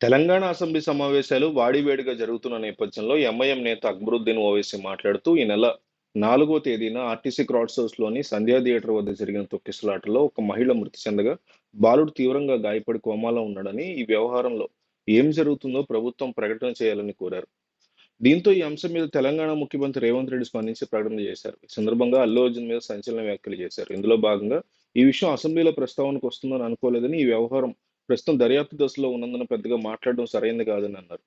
Telangana assembly సమావేశాలు వాడివేడిగా జరుగుతున్న నేపథ్యంలో ఎంఐఎం నేత అక్బరుద్దీన్ ఓవైసీ మాట్లాడుతూ ఈ నెల నాలుగో తేదీన ఆర్టీసీ క్రాడ్లోని సంధ్యా థియేటర్ వద్ద జరిగిన తొక్కిసలాటలో ఒక మహిళ మృతి చెందగా బాలుడు తీవ్రంగా గాయపడి కోమాలో ఉన్నాడని ఈ వ్యవహారంలో ఏం జరుగుతుందో ప్రభుత్వం ప్రకటన చేయాలని కోరారు. దీంతో ఈ అంశం మీద తెలంగాణ ముఖ్యమంత్రి రేవంత్ రెడ్డి స్పందించి ప్రకటన చేశారు. ఈ సందర్భంగా అల్లు అర్జున్ మీద సంచలన వ్యాఖ్యలు చేశారు. ఇందులో భాగంగా ఈ విషయం అసెంబ్లీలో ప్రస్తావనకు వస్తుందని అనుకోలేదని ఈ వ్యవహారం ప్రస్తుతం దర్యాప్తు దశలో ఉన్నందున పెద్దగా మాట్లాడడం సరైంది కాదని అన్నారు.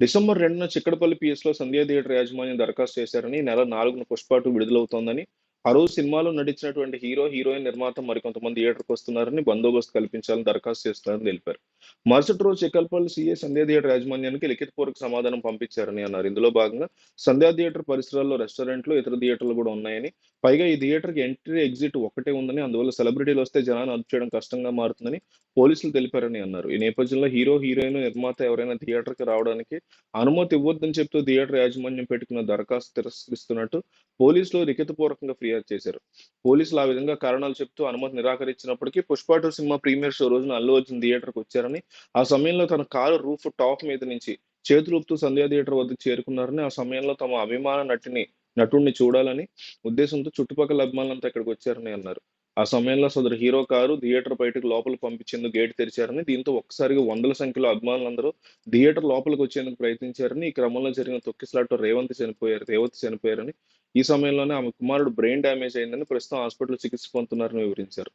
డిసెంబర్ రెండున చిక్కడపల్లి పిఎస్లో సంధ్యా థియేటర్ యాజమాన్యం దరఖాస్తు చేశారని నెల నాలుగున పుష్పాటు విడుదలవుతోందని ఆ రోజు సినిమాలో నటించినటువంటి హీరో హీరోయిన్ నిర్మాత మరికొంతమంది థియేటర్కి వస్తున్నారని బందోబస్తు కల్పించాలని దరఖాస్తు చేస్తున్నారని తెలిపారు. మరుసటి రోజు చిక్కల్పల్లి సీఏ సంధ్యా థియేటర్ యాజమాన్యానికి లిఖితపూర్వక సమాధానం పంపించారని అన్నారు. ఇందులో భాగంగా సంధ్యా థియేటర్ పరిసరాల్లో రెస్టారెంట్లు ఇతర థియేటర్లు కూడా ఉన్నాయని పైగా ఈ థియేటర్కి ఎంట్రీ ఎగ్జిట్ ఒకటే ఉందని అందువల్ల సెలబ్రిటీలు వస్తే జనాన్ని అదుపు చేయడం కష్టంగా మారుతుందని పోలీసులు తెలిపారని అన్నారు. ఈ నేపథ్యంలో హీరో హీరోయిన్ నిర్మాత ఎవరైనా థియేటర్కి రావడానికి అనుమతి ఇవ్వద్దని చెప్తూ థియేటర్ యాజమాన్యం పెట్టుకున్న దరఖాస్తు తిరస్కరిస్తున్నట్టు పోలీసులు లిఖితపూర్వకంగా ఫిర్యాదు చేశారు. పోలీసులు ఆ విధంగా కారణాలు చెప్తూ అనుమతి నిరాకరించినప్పటికీ పుష్ప సినిమా ప్రీమియర్ షో రోజున అల్లు అర్జున్ థియేటర్కి వచ్చారని ఆ సమయంలో తన కారు రూఫ్ టాప్ మీద నుంచి చేతులూపుతూ సంధ్యా థియేటర్ వద్ద చేరుకున్నారని ఆ సమయంలో తమ అభిమాన నటిని నటుడిని చూడాలని ఉద్దేశంతో చుట్టుపక్కల అభిమానులంతా ఇక్కడికి వచ్చారని అన్నారు. ఆ సమయంలో సదరు హీరో కారు థియేటర్ బయటకు లోపల పంపించేందుకు గేట్ తెరిచారని దీంతో ఒక్కసారిగా వందల సంఖ్యలో అభిమానులందరూ థియేటర్ లోపలికి వచ్చేందుకు ప్రయత్నించారని ఈ క్రమంలో జరిగిన తొక్కిసలాట్లో రేవంత్ చనిపోయారు రేవంత్ చనిపోయారని ఈ సమయంలోనే ఆమె కుమారుడు బ్రెయిన్ డ్యామేజ్ అయిందని ప్రస్తుతం హాస్పిటల్ చికిత్స పొందుతున్నారని వివరించారు.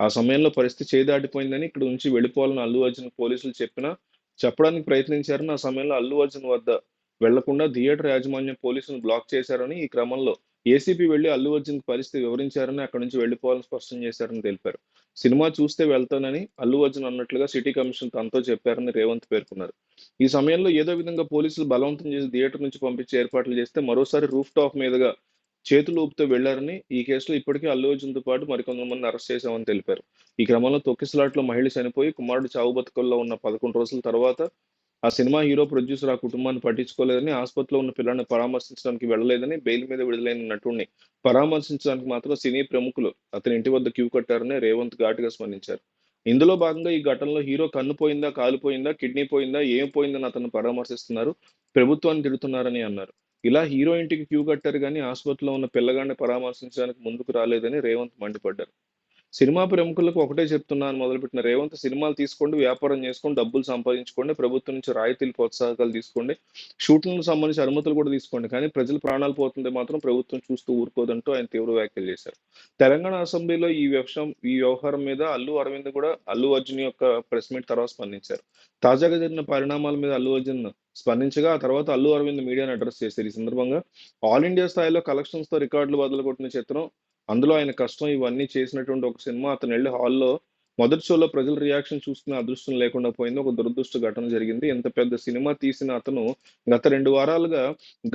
ఆ సమయంలో పరిస్థితి చేదాటిపోయిందని ఇక్కడ నుంచి వెళ్ళిపోవాలని అల్లు అర్జున్ పోలీసులు చెప్పినా చెప్పడానికి ప్రయత్నించారని ఆ సమయంలో అల్లు అర్జున్ వద్ద వెళ్ళకుండా థియేటర్ యాజమాన్యం పోలీసులను బ్లాక్ చేశారని ఈ క్రమంలో ఏసీపీ వెళ్ళి అల్లు అర్జున్ పరిస్థితి వివరించారని అక్కడి నుంచి వెళ్ళిపోవాలని స్పష్టం చేశారని తెలిపారు. సినిమా చూస్తే వెళ్తానని అల్లు అర్జున్ అన్నట్లుగా సిటీ కమిషన్ తనతో చెప్పారని రేవంత్ పేర్కొన్నారు. ఈ సమయంలో ఏదో విధంగా పోలీసులు బలవంతం చేసి థియేటర్ నుంచి పంపించే ఏర్పాట్లు చేస్తే మరోసారి రూఫ్ టాప్ మీదుగా చేతులు ఊపుతూ వెళ్ళారని ఈ కేసులో ఇప్పటికే అల్లు అర్జున్తో పాటు మరికొంతమంది అరెస్ట్ చేశామని తెలిపారు. ఈ క్రమంలో తొక్కిసలాట్లో మహిళ చనిపోయి కుమారుడు చావు బతుకుల్లో ఉన్న పదకొండు రోజుల తర్వాత ఆ సినిమా హీరో ప్రొడ్యూసర్ ఆ కుటుంబాన్ని పట్టించుకోలేదని ఆసుపత్రిలో ఉన్న పిల్లల్ని పరామర్శించడానికి వెళ్ళలేదని బెయిల్ మీద విడుదలైన నటుడిని పరామర్శించడానికి మాత్రం సినీ ప్రముఖులు అతని ఇంటి వద్ద క్యూ కట్టారని రేవంత్ ఘాటుగా స్పందించారు. ఇందులో భాగంగా ఈ ఘటనలో హీరో కన్ను పోయిందా కాలిపోయిందా కిడ్నీ పోయిందా ఏం పోయిందని అతను పరామర్శిస్తున్నారు ప్రభుత్వాన్ని తిడుతున్నారని అన్నారు. ఇలా హీరో ఇంటికి క్యూ కట్టారు కానీ ఆసుపత్రిలో ఉన్న పిల్లగాడిని పరామర్శించడానికి ముందుకు రాలేదని రేవంత్ మండిపడ్డారు. సినిమా ప్రముఖులకు ఒకటే చెప్తున్నాను మొదలుపెట్టిన రేవంత్ సినిమాలు తీసుకోండి వ్యాపారం చేసుకోండి డబ్బులు సంపాదించుకోండి ప్రభుత్వం నుంచి రాయితీలు ప్రోత్సాహకాలు తీసుకోండి షూటింగ్లకు సంబంధించి అనుమతులు కూడా తీసుకోండి. కానీ ప్రజలు ప్రాణాలు పోతుంటే మాత్రం ప్రభుత్వం చూస్తూ ఊరుకోదంటూ ఆయన తీవ్ర వ్యాఖ్యలు చేశారు. తెలంగాణ అసెంబ్లీలో ఈ వ్యవసాయం ఈ వ్యవహారం మీద అల్లు అరవింద్ కూడా అల్లు అర్జున్ యొక్క ప్రెస్ మీట్ తర్వాత స్పందించారు. తాజాగా జరిగిన పరిణామాల మీద అల్లు అర్జున్ స్పందించగా ఆ తర్వాత అల్లు అరవింద్ మీడియాను అడ్రస్ చేశారు. ఈ సందర్భంగా ఆల్ ఇండియా స్థాయిలో కలెక్షన్స్తో రికార్డులు బదులు కొట్టిన చిత్రం అందులో ఆయన కష్టం ఇవన్నీ చేసినటువంటి ఒక సినిమా అతను వెళ్ళి హాల్లో మొదటి షోలో ప్రజల రియాక్షన్ చూసుకునే అదృష్టం లేకుండా పోయింది. ఒక దురదృష్ట ఘటన జరిగింది. ఎంత పెద్ద సినిమా తీసిన అతను గత రెండు వారాలుగా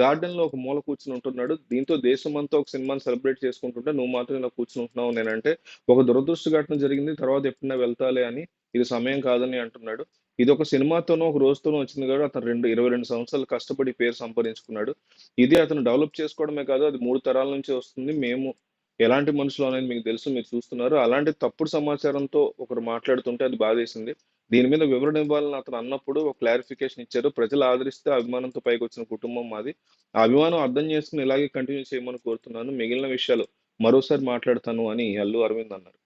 గార్డెన్లో ఒక మూల కూర్చుని ఉంటున్నాడు. దీంతో దేశం అంతా ఒక సినిమాని సెలబ్రేట్ చేసుకుంటుంటే నువ్వు మాత్రం ఇలా కూర్చుని ఉంటున్నావు నేనంటే ఒక దురదృష్ట ఘటన జరిగింది. తర్వాత ఎప్పుడైనా వెళ్తాలే అని ఇది సమయం కాదని అంటున్నాడు. ఇది ఒక సినిమాతోనో ఒక రోజుతోనో వచ్చింది కాదు అతను రెండు ఇరవై రెండు సంవత్సరాలు కష్టపడి పేరు సంపాదించుకున్నాడు. ఇది అతను డెవలప్ చేసుకోవడమే కాదు అది మూడు తరాల నుంచి వస్తుంది. మేము ఎలాంటి మనుషులు అనేది మీకు తెలుసు మీరు చూస్తున్నారు. అలాంటి తప్పుడు సమాచారంతో ఒకరు మాట్లాడుతుంటే అది బాధేసింది. దీని మీద వివరణ ఇవ్వాలని అతను అన్నప్పుడు ఒక క్లారిఫికేషన్ ఇచ్చారు. ప్రజలు ఆదరిస్తే అభిమానంతో పైకి వచ్చిన కుటుంబం మాది. ఆ అభిమానం అర్థం చేసుకుని ఇలాగే కంటిన్యూ చేయమని కోరుతున్నాను. మిగిలిన విషయాలు మరోసారి మాట్లాడతాను అని అల్లు అరవింద్ అన్నారు.